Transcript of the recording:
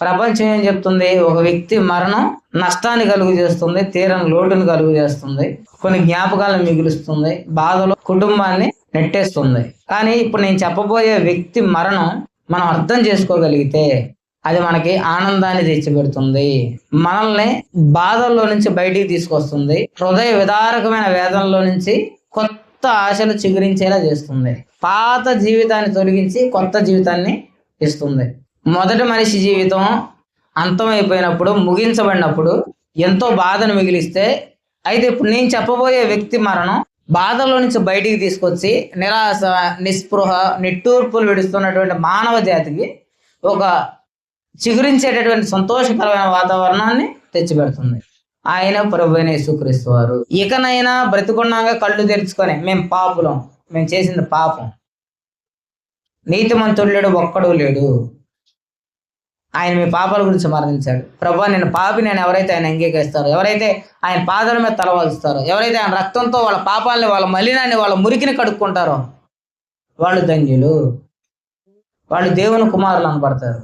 ప్రపంచం ఏం చెప్తుంది? ఒక వ్యక్తి మరణం నష్టాన్ని కలుగు చేస్తుంది తీరం లోటును కలుగు చేస్తుంది కొన్ని జ్ఞాపకాలను మిగులుస్తుంది బాధలు కుటుంబాన్ని నెట్టేస్తుంది. కానీ ఇప్పుడు నేను చెప్పబోయే వ్యక్తి మరణం మనం అర్థం చేసుకోగలిగితే అది మనకి ఆనందాన్ని తెచ్చిపెడుతుంది. మనల్ని బాధల్లో నుంచి బయటికి తీసుకొస్తుంది హృదయ విదారకమైన వేదనలో నుంచి కొత్త ఆశలు చిగురించేలా చేస్తుంది. పాత జీవితాన్ని తొలగించి కొత్త జీవితాన్ని ఇస్తుంది. మొదటి మనిషి జీవితం అంతమైపోయినప్పుడు ముగించబడినప్పుడు ఎంతో బాధను మిగిలిస్తే అయితే ఇప్పుడు నేను చెప్పబోయే వ్యక్తి మరణం బాధలో నుంచి బయటికి తీసుకొచ్చి నిరాశ నిస్పృహ నిట్టూర్పులు విడుస్తున్నటువంటి మానవ జాతికి ఒక చిగురించేటటువంటి సంతోషకరమైన వాతావరణాన్ని తెచ్చిపెడుతుంది. ఆయన ప్రభుని అయిన యేసుక్రీస్తు వారు. ఇకనైనా బ్రతికున్నాగా కళ్ళు తెరుచుకొని మేము పాపులం మేము చేసింది పాపం. నీతిమంతుడు లేడు ఒక్కడు లేడు. ఆయన మీ పాపాల గురించి మరణించాడు. ప్రభు నేను పాపి నేను ఎవరైతే ఆయన అంగీకరిస్తారో ఎవరైతే ఆయన పాదాల మీద తలవాల్స్తారో ఎవరైతే ఆయన రక్తంతో వాళ్ళ పాపాలని వాళ్ళ మలినాన్ని వాళ్ళ మురికిని కడుక్కుంటారో వాళ్ళు ధన్యులు. వాళ్ళు దేవుని కుమారులు అనబడతారు.